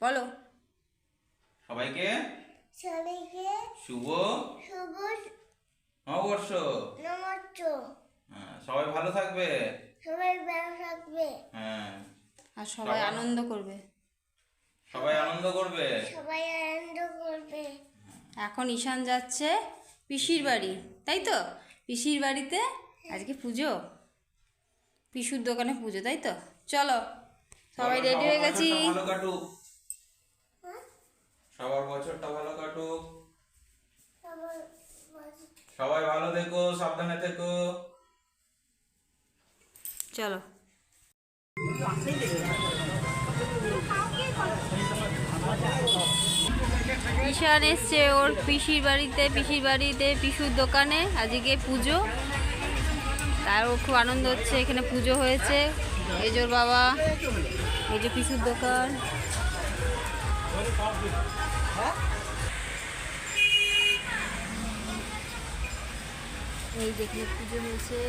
বলো। সবাইকে? সবাইকে শুভ শুভ নববর্ষ। নমস্কার হ্যাঁ, সবাই ভালো থাকবে? সবাই ভালো থাকবে। হ্যাঁ। আর সবাই সবাই- আনন্দ করবে। সবাই আনন্দ করবে? সবাই আনন্দ করবে। এখন ঈশান যাচ্ছে পিসির বাড়ি তাই তো? পিসির বাড়িতে আজকে পুজো? পিসুর দোকানে পুজো তাই তো? চলো। সবাই রেডি হয়ে গেছি। ভালো কাটুক। সবার বছরটা ভালো কাটুক। সবাই ভালো থেকো সাবধানে থেকো। চলো। ঈশান এসছে ওর পিসির বাড়িতে পিসির বাড়িতে পিসুর দোকানে আজকে পুজো। তার খুব আনন্দ হচ্ছে এখানে পুজো হয়েছে। ওর বাবা। এই যে পিসুর দোকান। এই দেখে পুজো হয়েছে।